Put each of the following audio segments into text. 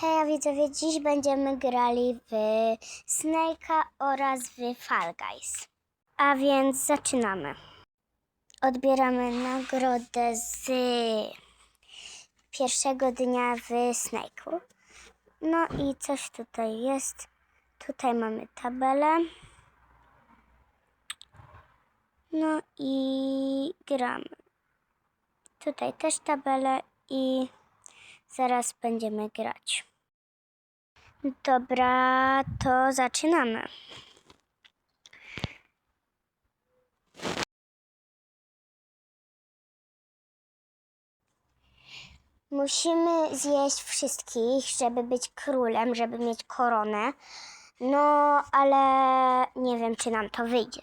Hej, widzowie, dziś będziemy grali w Snake'a oraz w Fall Guys. A więc zaczynamy. Odbieramy nagrodę z pierwszego dnia w Snake'u. No i coś tutaj jest. Tutaj mamy tabelę. No i gramy. Tutaj też tabelę i zaraz będziemy grać. Dobra, to zaczynamy. Musimy zjeść wszystkich, żeby być królem, żeby mieć koronę. No, ale nie wiem, czy nam to wyjdzie.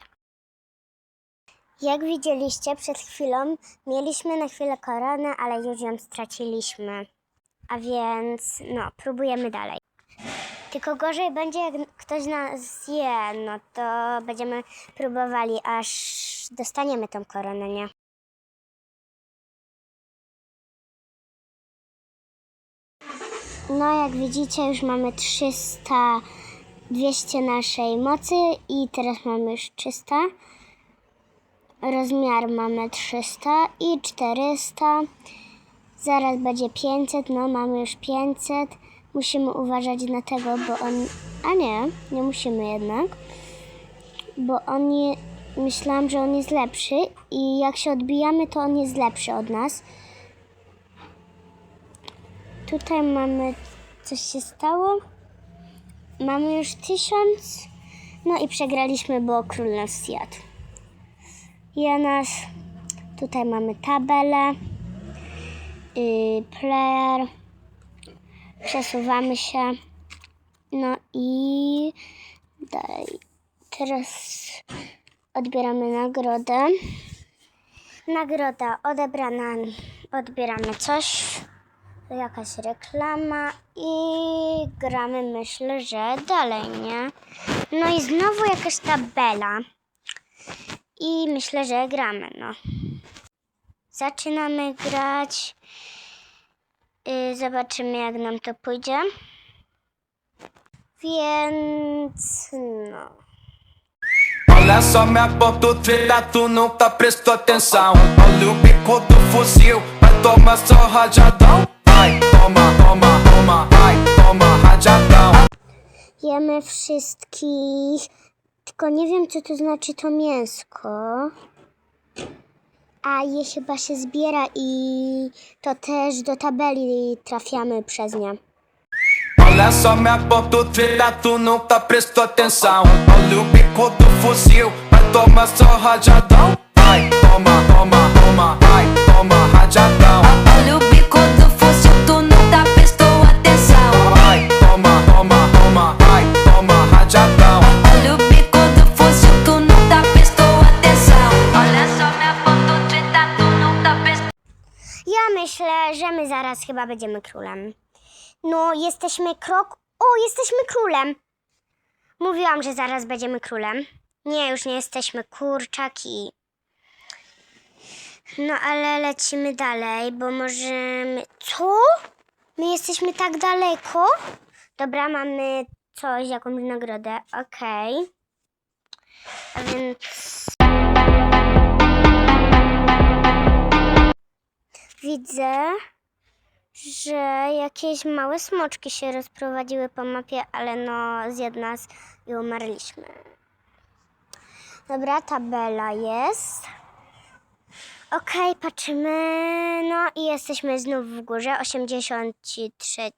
Jak widzieliście przed chwilą, mieliśmy na chwilę koronę, ale już ją straciliśmy. A więc, no, próbujemy dalej. Tylko gorzej będzie, jak ktoś nas zje, no to będziemy próbowali, aż dostaniemy tą koronę, nie? No, jak widzicie, już mamy 300, 200 naszej mocy i teraz mamy już 300. Rozmiar mamy 300 i 400. Zaraz będzie 500, no mamy już 500. Musimy uważać na tego, bo on... A nie, nie musimy jednak. Bo on je... Myślałam, że on jest lepszy i jak się odbijamy, to on jest lepszy od nas. Tutaj mamy... Coś się stało? Mamy już 1000. No i przegraliśmy, bo król nas zjadł. Ja nas... Tutaj mamy tabelę. Yy, player. Przesuwamy się. No i. Teraz odbieramy nagrodę. Nagroda odebrana. Odbieramy coś. Jakaś reklama i gramy, myślę, że dalej, nie? No i znowu jakaś tabela. I myślę, że gramy, no. Zaczynamy grać. Yy, zobaczymy, jak nam to pójdzie. Więc no. Olha só minha tu nunca prestou atenção. Olha o bico do fuzil, vai tomar só rajadão. Vai, toma, toma, toma, vai, toma, rajadão. Jemy wszystkich. Tylko nie wiem, co to znaczy to mięsko. A je chyba się zbiera i to też do tabeli trafiamy przez nie. Olha só minha treta, tu nunca prestou atenção. Olha o bico do fuzil, vai tomar só rajadão. Zaraz chyba będziemy królem. No, jesteśmy krok. O, jesteśmy królem! Mówiłam, że zaraz będziemy królem. Nie, już nie jesteśmy kurczaki. No, ale lecimy dalej, bo możemy. Co? My jesteśmy tak daleko? Dobra, mamy coś, jakąś nagrodę. Okej. A więc. Widzę, że jakieś małe smoczki się rozprowadziły po mapie, ale no zjadł nas i umarliśmy. Dobra, tabela jest. Okej, patrzymy. No i jesteśmy znów w górze, 83.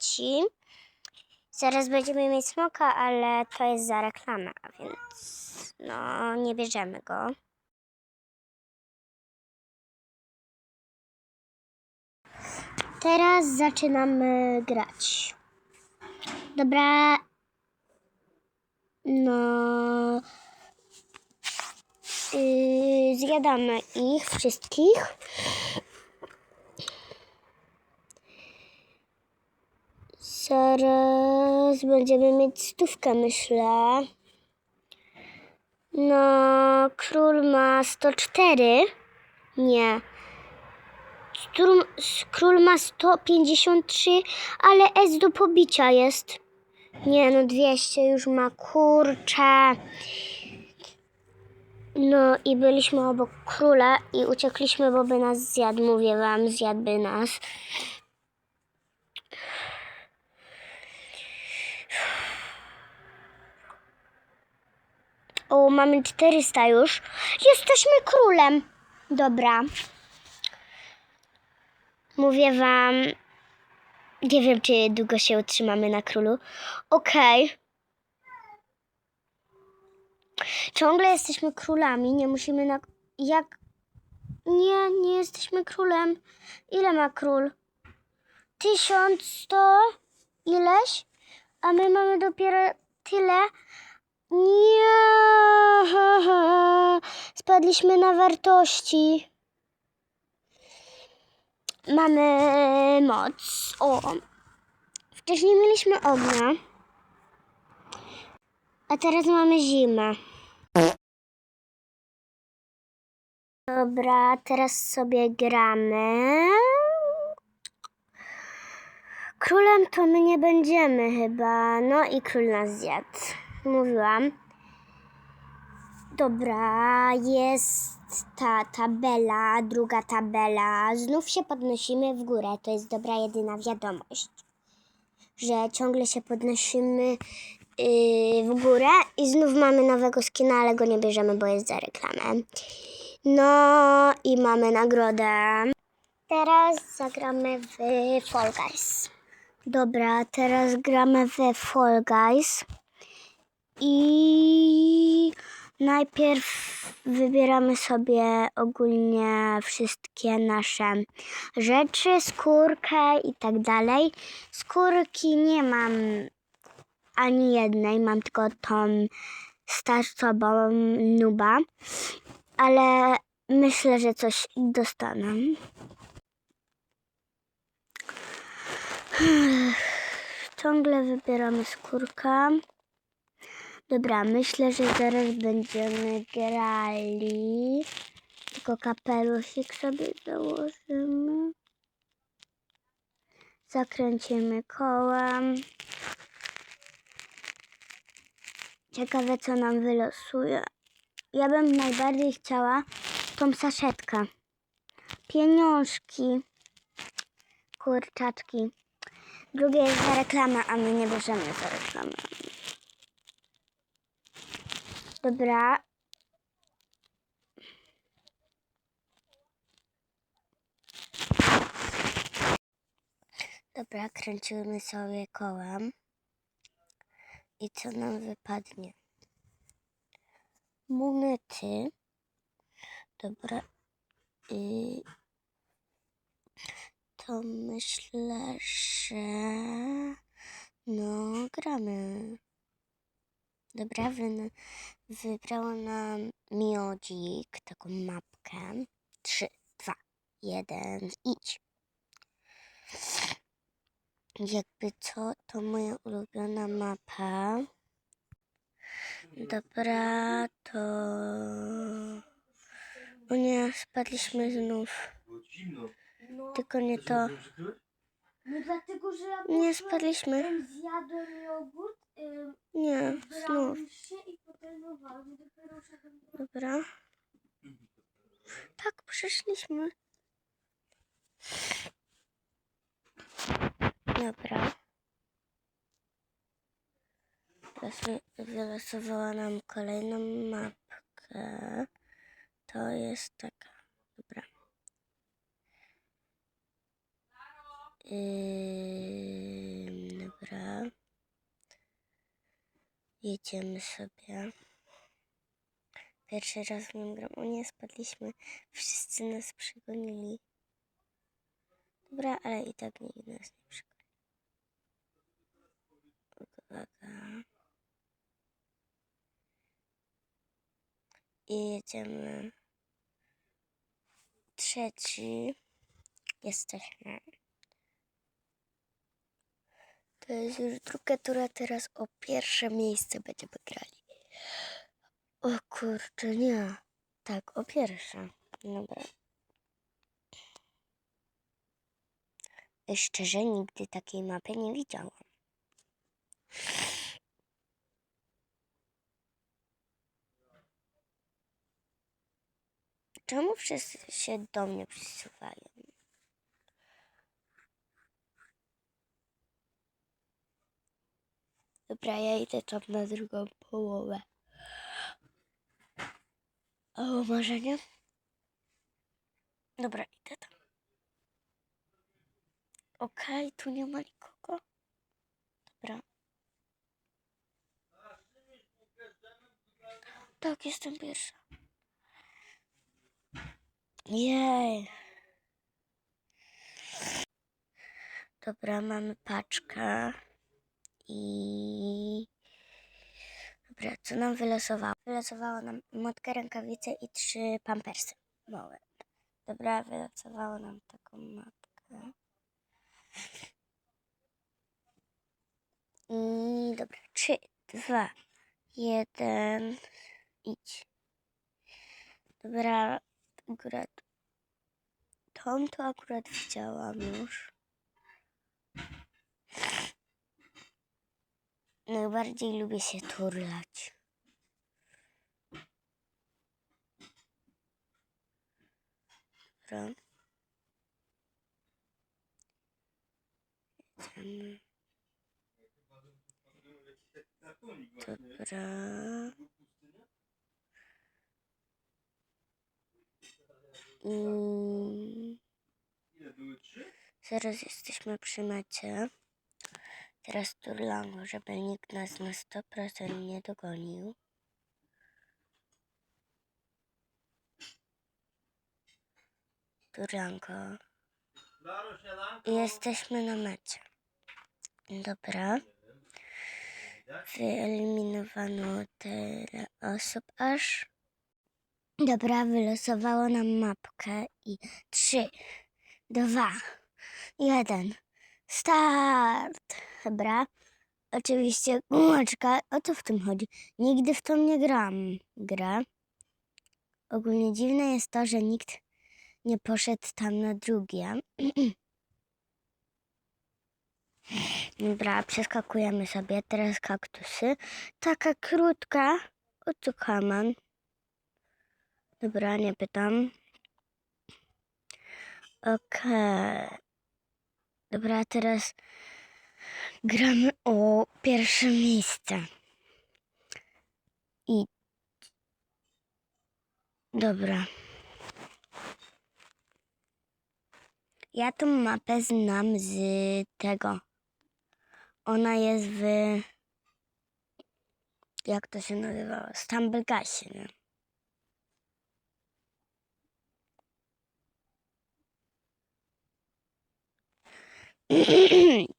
Zaraz będziemy mieć smoka, ale to jest za reklamę, więc no nie bierzemy go. Teraz zaczynamy grać. Dobra. No. Yy, zjadamy ich wszystkich. Zaraz będziemy mieć stówkę, myślę. No, król ma 104. Nie. Strum, król ma 153, ale S do pobicia jest. Nie no, 200 już ma, kurczę. No i byliśmy obok króla i uciekliśmy, bo by nas zjadł, mówię wam, zjadłby nas. O, mamy 400 już. Jesteśmy królem. Dobra. Mówię wam, nie wiem, czy długo się utrzymamy na królu. Okej. Ciągle jesteśmy królami, nie musimy na... Jak... Nie, nie jesteśmy królem. Ile ma król? Tysiąc sto? Ileś? A my mamy dopiero tyle. Nie. Spadliśmy na wartości. Mamy moc. O. Wcześniej mieliśmy ognia. A teraz mamy zimę. Dobra, teraz sobie gramy. Królem to my nie będziemy chyba. No i król nas zjadł. Mówiłam. Dobra, jest ta tabela, druga tabela. Znów się podnosimy w górę. To jest dobra jedyna wiadomość. Że ciągle się podnosimy yy, w górę i znów mamy nowego skina, ale go nie bierzemy, bo jest za reklamę. No i mamy nagrodę. Teraz zagramy w Fall Guys. Dobra, teraz gramy w Fall Guys. I najpierw wybieramy sobie ogólnie wszystkie nasze rzeczy, skórkę i tak dalej. Skórki nie mam ani jednej, mam tylko tą startową nuba, ale myślę, że coś dostanę. Ciągle wybieramy skórkę. Dobra, myślę, że zaraz będziemy grali. Tylko kapelusik sobie założymy. Zakręcimy kołem. Ciekawe, co nam wylosuje. Ja bym najbardziej chciała tą saszetkę. Pieniążki. Kurczaczki. Drugie jest za reklamę, a my nie bierzemy za reklamę. Dobra. Dobra, kręcimy sobie kołem. I co nam wypadnie? Monety. Dobra. I to myślę, że no gramy. Dobra, wy, wybrało nam miodzik, taką mapkę. 3, 2, 1, idź. Jakby co, to moja ulubiona mapa. Dobra, to... O nie, spadliśmy znów. Tylko nie to. No dlatego, że ja Nie spadliśmy. em, zjadłem jogurt, Nie, znów. Dobra. Tak, przeszliśmy. Dobra. Wylosowała nam kolejną mapkę. To jest taka. Dobra. Ym, dobra. Jedziemy sobie. Pierwszy raz w nim gram. O nie, spadliśmy. Wszyscy nas przegonili. Dobra, ale i tak nikt nas nie przegoni. Uwaga. I jedziemy. Trzeci. Jesteśmy. To jest już druga tura, teraz o pierwsze miejsce będziemy grali. O kurczę, nie. Tak, o pierwsze. Dobra. szczerze nigdy takiej mapy nie widziałam. Czemu wszyscy się do mnie przysuwają? Dobra, ja idę tam na drugą połowę. O, może nie? Dobra, idę tam. Okej, tu nie ma nikogo. Dobra. Tak, jestem pierwsza. Jej. Dobra, mamy paczkę. I... Dobra, co nam wylosowało? Wylosowało nam motkę, rękawice i trzy pampersy małe. Dobra, wylosowało nam taką mapkę. I dobra, trzy, dwa, jeden, idź. Dobra, akurat tą to akurat widziałam już. Najbardziej lubię się turlać. Dobra. Jedziemy. Dobra. I zaraz jesteśmy przy mecie. Teraz turlango, żeby nikt nas na 100% nie dogonił. Turlango. I jesteśmy na mecie. Dobra. Wyeliminowano tyle osób aż. Dobra, wylosowało nam mapkę i trzy, dwa, jeden, start. Dobra. Oczywiście gumeczka, o co w tym chodzi? Nigdy w to nie gram. Gra. Ogólnie dziwne jest to, że nikt nie poszedł tam na drugie. Dobra, przeskakujemy sobie. Teraz kaktusy. Taka krótka. O co kaman? Dobra, nie pytam. Okej. Dobra, teraz gramy o pierwsze miejsce. I. Dobra. Ja tą mapę znam z tego. Ona jest w. Jak to się nazywało? Stumblegasie, nie?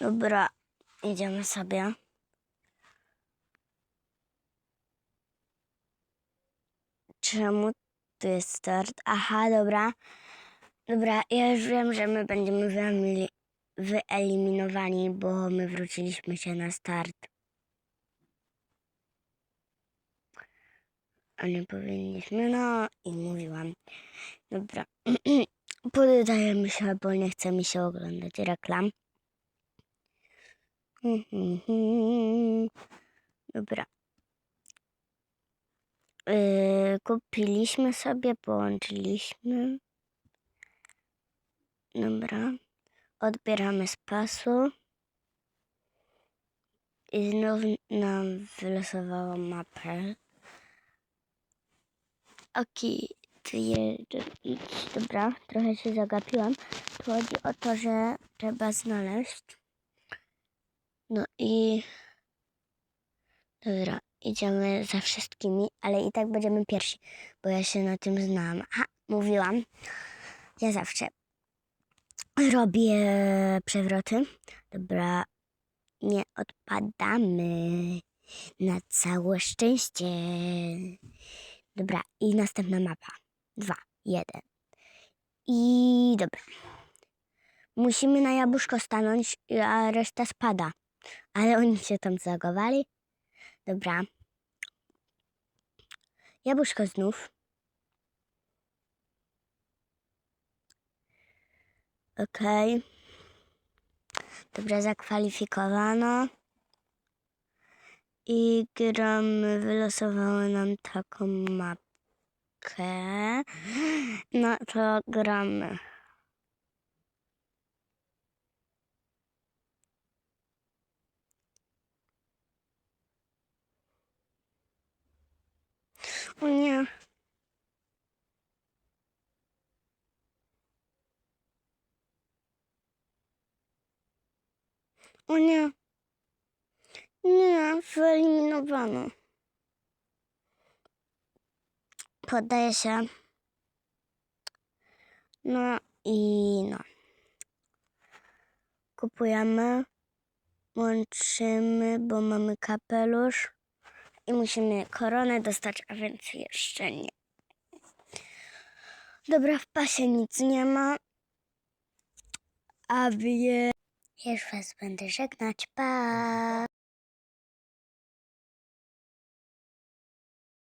Dobra, idziemy sobie. Czemu tu jest start? Aha, dobra. Dobra, ja już wiem, że my będziemy wyeliminowani, bo my wróciliśmy się na start. A nie powinniśmy, no i mówiłam. Dobra, poddajemy się, bo nie chce mi się oglądać reklam. Dobra. Yy, kupiliśmy sobie, połączyliśmy. Dobra. Odbieramy z pasu. I znów nam wylosowało mapę. Jeden idź. Dobra, trochę się zagapiłam. Tu chodzi o to, że trzeba znaleźć. No i... Dobra, idziemy za wszystkimi, ale i tak będziemy pierwsi, bo ja się na tym znam. Aha, mówiłam. Ja zawsze robię przewroty. Dobra, nie odpadamy. Na całe szczęście. Dobra, i następna mapa. Dwa, jeden. I dobra. Musimy na jabłuszko stanąć, a reszta spada. Ale oni się tam zagowali. Dobra. Jabłuszko znów. Okej. Okay. Dobra, zakwalifikowano. I gramy, wylosowały nam taką mapkę. No to gramy. O nie. O nie. Nie, wyeliminowano. Poddaję się. No i no. Kupujemy. Łączymy, bo mamy kapelusz. I musimy koronę dostać, a więc jeszcze nie. Dobra, w pasie nic nie ma. A wie... Już was będę żegnać. Pa!